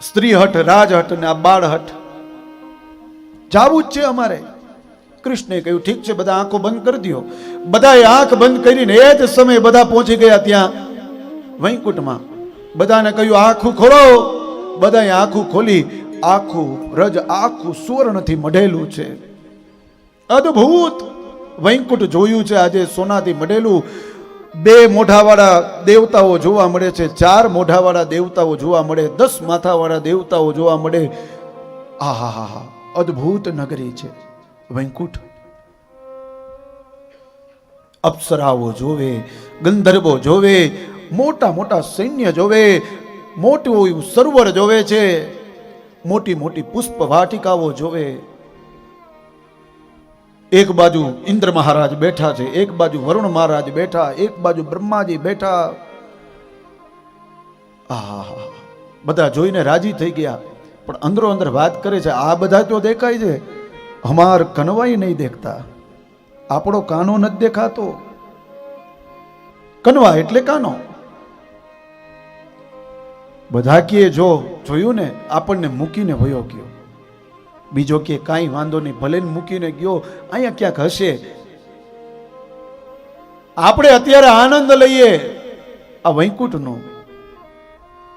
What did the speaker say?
સ્ત્રી હઠ રાજહટ અને આ બાળહઠ. જાવું જ છે અમારે. કૃષ્ણે કહ્યું, ઠીક છે, બધા આંખો બંધ કરી દો બધાએ આંખ બંધ કરીને એ જ સમયે બધા પહોંચી ગયા ત્યાં વૈકુંઠમાં. બધાને કહ્યું, આખું ખોલો. બધાએ આખું ખોલી, આખું રજ, આખું સુવર્ણથી મઢેલું છે. અદ્ભુત! વૈકુંઠ જોયું છે, આજે સોનાથી મઢેલું. બે મોઢાવાળા દેવતાઓ જોવા મળે છે, ચાર મોઢાવાળા દેવતાઓ જોવા મળે, દસ માથાવાળા દેવતાઓ જોવા મળે. આહા હા હા અદ્ભુત નગરી છે. વૈકુંઠ અપ્સરાઓ જોવે, ગંધર્વો જોવે, મોટા મોટા સૈન્ય જોવે, મોટું એવું સરોવર જોવે છે, મોટી મોટી પુષ્પ વાટિકાઓ જોવે. એક બાજુ ઇન્દ્ર મહારાજ બેઠા છે, એક બાજુ વરુણ મહારાજ બેઠા, એક બાજુ બ્રહ્માજી બેઠા. બધા જોઈને રાજી થઈ ગયા. પણ અંદરો અંદર વાત કરે છે, આ બધા તો દેખાય છે. હમાર કનવાઈ નહીં દેખતા. આપણો કાનો નથી દેખાતો. કનવા એટલે કાનો. બધા કીએ, જો, જોયું ને, આપણને મૂકીને વયો ગયો. બીજો કે કાંઈ વાંધો નહીં ભલે મૂકીને ગયો, અહીંયા ક્યાંક હશે? આપણે અત્યારે આનંદ લઈએ આ વૈકુંઠનો.